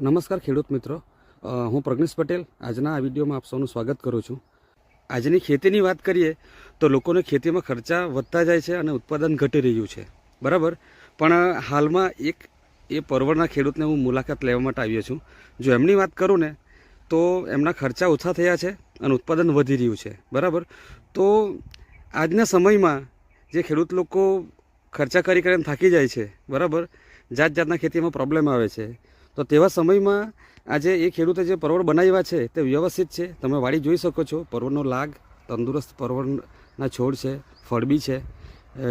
નમસ્કાર ખેડૂત મિત્રો. હું પ્રજ્ઞેશ પટેલ. આજના આ વિડીયોમાં આપ સૌનું સ્વાગત કરું છું. આજની ખેતીની વાત કરીએ તો લોકોને ખેતીમાં ખર્ચા વધતા જાય છે અને ઉત્પાદન ઘટી રહ્યું છે. બરાબર? પણ હાલમાં એક એ પરવડના ખેડૂતને હું મુલાકાત લેવા માટે આવ્યો છું. જો એમની વાત કરું ને, તો એમના ખર્ચા ઓછા થયા છે અને ઉત્પાદન વધી રહ્યું છે. બરાબર? તો આજના સમયમાં જે ખેડૂત લોકો ખર્ચા કરી કરીને થાકી જાય છે, બરાબર? જાત જાતના ખેતીમાં પ્રોબ્લેમ આવે છે. તો તેવા સમયમાં આજે એ ખેડૂતે જે પરવળ બનાવ્યા છે તે વ્યવસ્થિત છે. તમે વાડી જોઈ શકો છો પરવળનો લાગ તંદુરસ્ત પરવળના છોડ છે ફળબી છે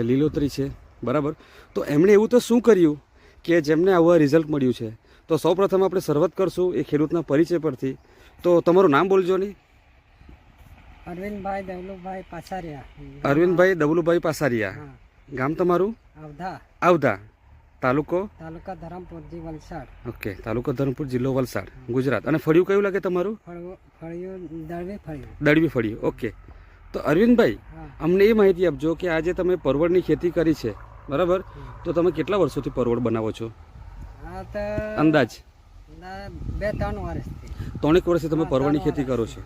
લીલોતરી છે બરાબર? તો એમણે એવું તો શું કર્યું કે જેમને આવું રિઝલ્ટ મળ્યું છે? તો સૌપ્રથમ આપણે શરૂઆત કરશું એ ખેડૂતના પરિચય પરથી. તો તમારું નામ બોલજો નહીં અરવિંદભાઈ દવલુભાઈ પાસારિયા. અરવિંદભાઈ દબલુભાઈ પાસારિયા. ગામ તમારું? આવધા. આવતા તાલુકો? તાલુકા ધરમપુરજી વલસાડ. ઓકે તાલુકો ધરમપુર જિલ્લો વલસાડ ગુજરાત. અને ફળિયું કયું લાગે તમારું? ફળિયું દળવી ફળિયું. દળવી ફળિયું ઓકે. તો અરવિંદભાઈ અમને એ માહિતી આપજો કે આજે તમે પરવળની ખેતી કરી છે બરાબર? તો તમે કેટલા વર્ષોથી પરવળ બનાવો છો? અંદાજ. બે ત્રણ વર્ષથી. ત્રણેક વર્ષથી તમે પરવળની ખેતી કરો છો.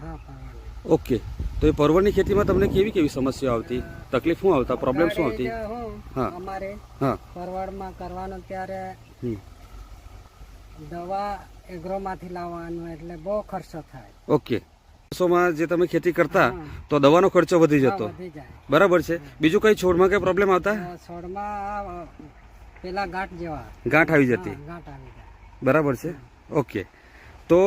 ઓકે. તો એ પરવળની ખેતીમાં તમને કેવી કેવી સમસ્યાઓ આવતી? તકલીફ શું આવતા? પ્રોબ્લેમ શું આવતી હું. અમારે હા. ફરવાડમાં કરવાનો ત્યારે. દવા એગ્રોમાંથી લાવવાનું એટલે બહુ ખર્ચો થાય. ઓકે. વર્ષોમાં જે તમે ખેતી કરતા તો દવાનો ખર્ચો વધી જતો. બરાબર છે. બીજું કઈ છોડમાં કઈ પ્રોબ્લેમ આવતા? છોડમાં પેલા ગાંઠ જેવા. ગાંઠ આવી જતી. ગાંઠ આવી જાય. બરાબર છે. ઓકે. તો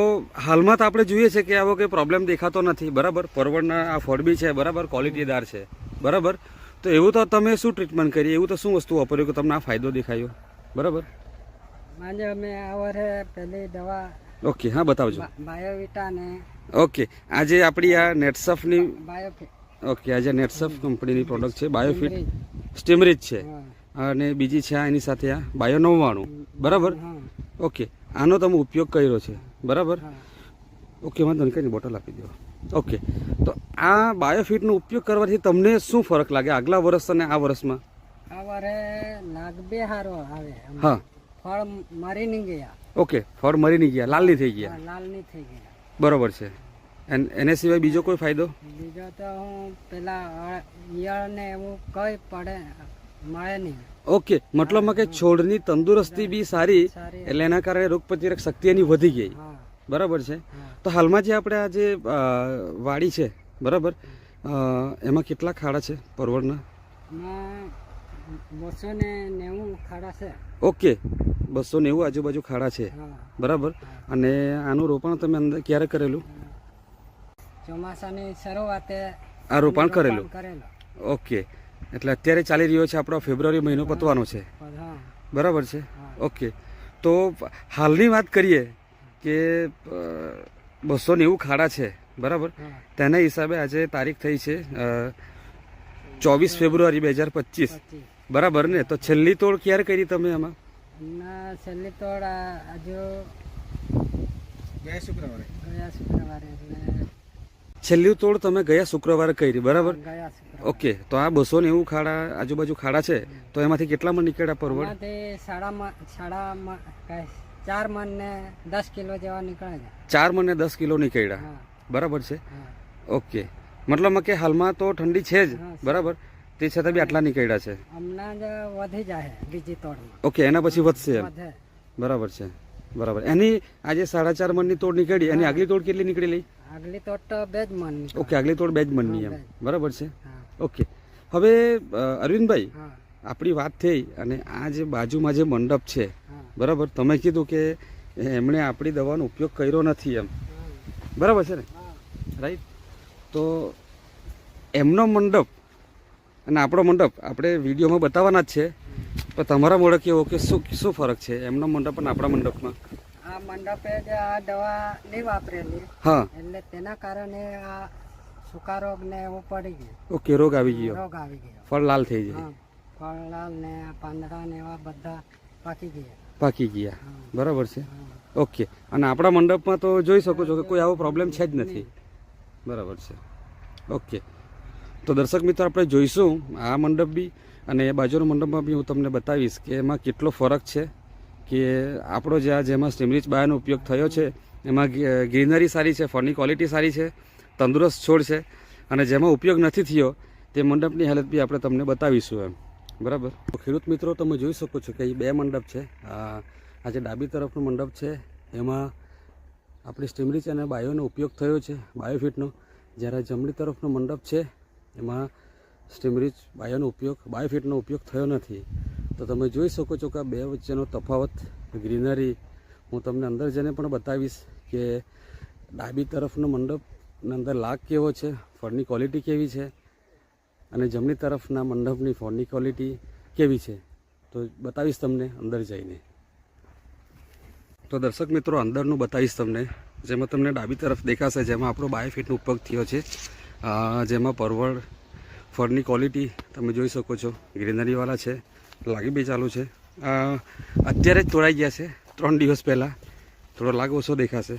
હાલમાં તો આપણે જોઈએ છે કે આવો કંઈ પ્રોબ્લેમ દેખાતો નથી. બરાબર? પરવડના આ ફળબી છે. બરાબર? ક્વોલિટીદાર છે. બરાબર? તો એવું તો તમે શું ટ્રીટમેન્ટ કરી? એવું તો શું વસ્તુ વાપર્યું કે તમને આ ફાયદો દેખાયો? બરાબર? આજે અમે આ વર્ષે પહેલી દવા ઓકે હા બતાવજો. બાયોવિટા ને ઓકે આજે આપણી આ નેટસફની બાયોફિટ. ઓકે આજે નેટસફ કંપનીની પ્રોડક્ટ છે બાયોફિટ. સ્ટીમરીજ. છે. અને બીજી છે આ એની સાથે આ બાયો નવ્વાણું બરાબર ઓકે આનો તમે ઉપયોગ કર્યો છે. બરાબર? ઓકે વાંધો નહીં કઈ બોટલ આપી દો. ઓકે. તો આ બાયોફિટનો ઉપયોગ કરવાથી તમને શું ફરક લાગે આગલા વર્ષ અને આ વર્ષમાં? આ વારે લાગ બે હારો આવે હા. ફળ મરી નહીં ગયા. ઓકે ફળ મરી નહીં ગયા લાલ નહીં થઈ ગયા. લાલની લાલ નહીં થઈ ગયા. બરોબર છે. એન એને સિવાય બીજો કોઈ ફાયદો? બીજો તો હું પેલા અ- ઈયળ ને એવું કઈ પડે મળે નહીં. ઓકે મતલબમાં કે છોડની તંદુરસ્તી બી સારી એટલે એના કારણે રોગપ્રતિકારક શક્તિ એની વધી ગઈ. બરાબર છે? તો હાલમાં જે આપણે આ જે વાડી છે બરાબર? એમાં કેટલા ખાડા છે પરવળના બસો ને નેવું ખાડા છે. ઓકે. બસો નેવું આજુબાજુ ખાડા છે. બરાબર? અને આનું રોપણ તમે અંદર ક્યારે કરેલું? ચોમાસાની શરૂઆતે આ રોપણ કરેલું? ઓકે. એટલે અત્યારે ચાલી રહ્યો છે આપણો ફેબ્રુઆરી મહિનો પતવાનો છે. બરાબર છે? ઓકે. તો હાલની વાત કરીએ કે બસો નેવું ખાડા છે બરાબર? તેના હિસાબે આજે તારીખ થઈ છે ચોવીસ ફેબ્રુઆરી બે હજાર પચીસ. બરાબર ને? તો છેલ્લી તોડ ક્યારે કરી તમે એમાં અને છેલ્લી તોડ આ હજુ ગયા શુક્રવારે. ગયા શુક્રવારે છેલ્લી તોડ તમે ગયા શુક્રવારે કરી બરાબર? ઓકે તો આ બસો નેવું ખાડા આજુબાજુ ખાડા છે તો એમાંથી કેટલામાં નીકળ્યા પરવડ? સાડા સાડા મ- કાંઈ ચાર મન ને દસ કિલો જેવા નીકળે છે. ચાર મણ ને દસ કિલો નીકળ્યા? બરાબર છે. ઓકે. મતલબ કે હાલમાં તો ઠંડી છે જ બરાબર? તે છતાં બી આટલા નીકળ્યા છે. હમણાં જ વધી જાય બીજી તોડમાં. ઓકે એના પછી વધશે બરાબર છે. બરાબર. એની આજે સાડા ચાર મણની તોડ નીકળી એની આગલી તોડ કેટલી નીકળેલી? આગલી તોડ તો બે જ મન ઓકે આગલી તોડ બે જ મનની એમ. બરાબર છે. ઓકે. હવે અરવિંદભાઈ આપણી વાત થઈ અને આ જે બાજુમાં જે મંડપ છે બરાબર? તમે કીધું કે એમણે આપણી દવાનો ઉપયોગ કર્યો નથી એમ. બરાબર છે ને? રાઈટ તો એમનો મંડપ અને આપણો મંડપ આપણે વિડીયોમાં બતાવવાના જ છે. પણ તમારા મોડે કેવો કે શું શું ફરક છે? એમનો મંડપ અને આપણા મંડપમાં? આ મંડપે જે આ દવા નહીં વાપરેલી હા. એટલે તેના કારણે આ સુકા રોગ ને એવો પડી ગયો. ઓકે રોગ આવી ગયો. રોગ આવી ગયો. ફળ લાલ થઈ જાય. ફળ લાલ ને આ પાંદડા ને એવા બધા પાકી ગયા. પાકી ગયા. બરાબર છે? ઓકે. અને આપણા મંડપમાં તો જોઈ શકો છો કે કોઈ આવો પ્રોબ્લેમ છે જ નથી. બરાબર છે. ઓકે. તો દર્શક મિત્રો, આપણે જોઈશું આ મંડપ બી અને એ બાજુનો મંડપમાં બી હું તમને બતાવીશ કે એમાં કેટલો ફરક છે કે આપણો જે આ જેમાં સ્ટીમરીચ બાયોનો ઉપયોગ થયો છે, એમાં ગ્રીનરી સારી છે, ફળની ક્વોલિટી સારી છે, તંદુરસ્ત છોડ છે અને જેમાં ઉપયોગ નથી થયો તે મંડપની હાલત બી આપણે તમને બતાવીશું એમ. બરાબર. ખેડૂત મિત્રો, તમે જોઈ શકો છો કે એ બે મંડપ છે. આ જે ડાબી તરફનો મંડપ છે, એમાં આપણી સ્ટીમરીચ અને બાયોનો ઉપયોગ થયો છે, બાયોફિટનો. જ્યારે જમણી તરફનો મંડપ છે, એમાં સ્ટીમરીચ બાયોનો ઉપયોગ, બાયોફિટનો ઉપયોગ થયો નથી. તો તમે જોઈ શકો છો કે બે વચ્ચેનો તફાવત, ગ્રીનરી, હું તમને અંદર જઈને પણ બતાવીશ કે ડાબી તરફનો મંડપની અંદર લાગ કેવો છે, ફળની ક્વોલિટી કેવી છે અને જમણી તરફના મંડપની ફળની ક્વોલિટી કેવી છે? તો બતાવીશ તમને અંદર જઈને. તો દર્શક મિત્રો, અંદરનું બતાવીશ તમને. જેમાં તમને ડાબી તરફ દેખાશે, જેમાં આપણો બાયોફિટનો ઉપયોગ થયો છે. જેમાં પરવળ ફળની ક્વોલિટી તમે જોઈ શકો છો. ગ્રીનરીવાળા છે, લાગી બી ચાલુ છે. અત્યારે જ તોડાઈ ગયા છે, ત્રણ દિવસ પહેલાં. થોડો લાગ ઓછો દેખાશે.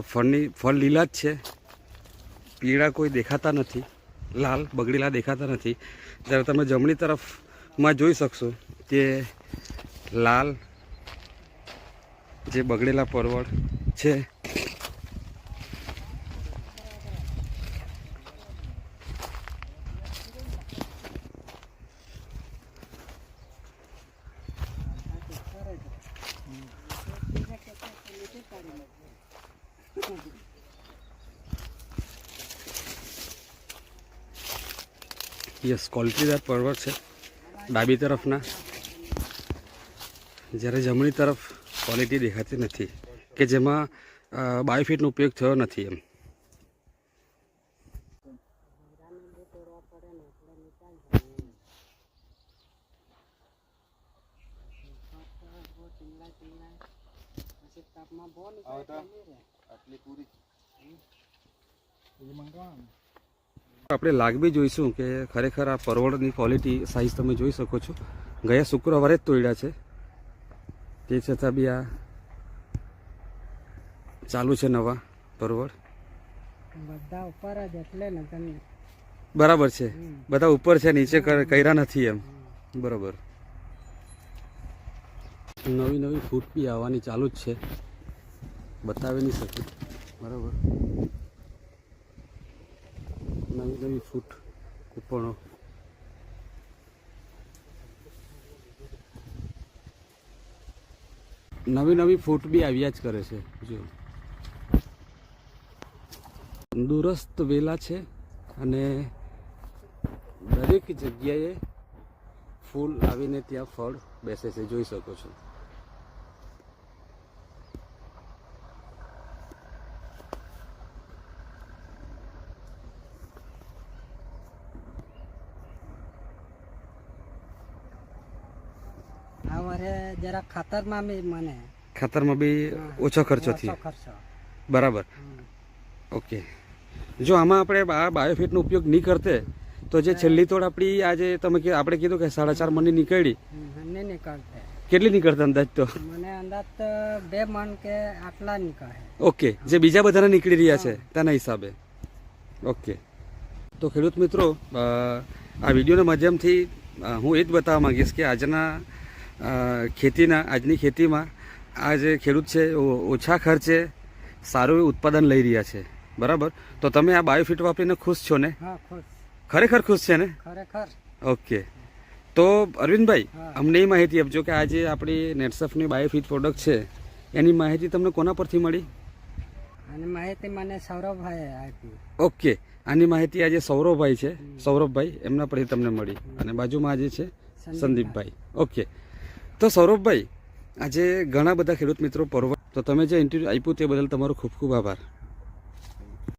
ફળની ફળ લીલા જ છે. પીળા કોઈ દેખાતા નથી. લાલ બગડેલા દેખાતા નથી. જ્યારે તમે જમણી તરફમાં જોઈ શકશો કે લાલ જે બગડેલા પરવળ છે યસ ક્વોલિટીદાર પર્વત છે ડાબી તરફના. જ્યારે જમણી તરફ ક્વોલિટી દેખાતી નથી કે જેમાં બાયોફિટનો ઉપયોગ થયો નથી એમ. તાપમાં બહુ નીકળે તો નહીં મંગાવવાનું આપણે લાગવી જોઈશું કે ખરેખર આ પરવળની ક્વોલિટી સાઇઝ તમે જોઈ શકો છો. ગયા શુક્રવારે જ તોડ્યા છે. તે છતાં બી આ ચાલુ છે નવા પરવળ. બધા ઉપર જ એટલે ને બરાબર છે. બધા ઉપર છે નીચે કર- કર્યા નથી એમ. બરાબર. નવી નવી ફૂટ બી આવવાની ચાલુ જ છે. બતાવી નહીં શકું. બરાબર. નવી ફૂટ કૂપણો નવી નવી ફૂટ બી આવ્યા જ કરે છે, જો. દુરસ્ત વેલા છે અને દરેક જગ્યાએ ફૂલ આવીને ત્યાં ફળ બેસે છે, જોઈ શકો છો. વરે જરા ખાતરમાં બી મને ખાતરમાં બી ઓછો ખર્ચો થયો. ખર્ચો. બરાબર. ઓકે. જો આમાં આપણે આ બાયોફિટનો ઉપયોગ નહીં કરતે તો જે છેલ્લી તોડ આપણી આજે તમે કે આપણે કીધું કે સાડા ચાર મણની નીકળી. નીકળતે. કેટલી નીકળતા અંદાજ તો? મને અંદાજ તો બે મણ કે આટલા નીકળે. ઓકે. જે બીજા બધાને નીકળી રહ્યા છે તેના હિસાબે. ઓકે. તો ખેડૂત મિત્રો આ વિડીયોના માધ્યમથી હું એ જ બતાવવા માંગીશ કે આજના ખેતીના આજની ખેતીમાં આ જે ખેડૂત છે ઓછા ખર્ચે સારું એવું ઉત્પાદન લઈ રહ્યા છે. બરાબર? તો તમે આ બાયોફિટ વાપરીને ખુશ છો ને? ખરેખર ખુશ છે ને? ખરેખર. ઓકે. તો અરવિંદભાઈ અમને એ માહિતી આપજો કે આજે આપણી નેટસફની બાયોફિટ પ્રોડક્ટ છે એની માહિતી તમને કોના પરથી મળી? માહિતી મને સૌરભભાઈ આપી. ઓકે. આની માહિતી આજે સૌરભભાઈ છે. સૌરભભાઈ એમના પરથી તમને મળી. અને બાજુમાં આજે છે સંદીપભાઈ. ઓકે. તો સૌરભભાઈ, આજે ઘણા બધા ખેડૂત મિત્રો પરવા તો તમે જે ઇન્ટરવ્યૂ આપ્યું તે બદલ તમારો ખૂબ ખૂબ આભાર.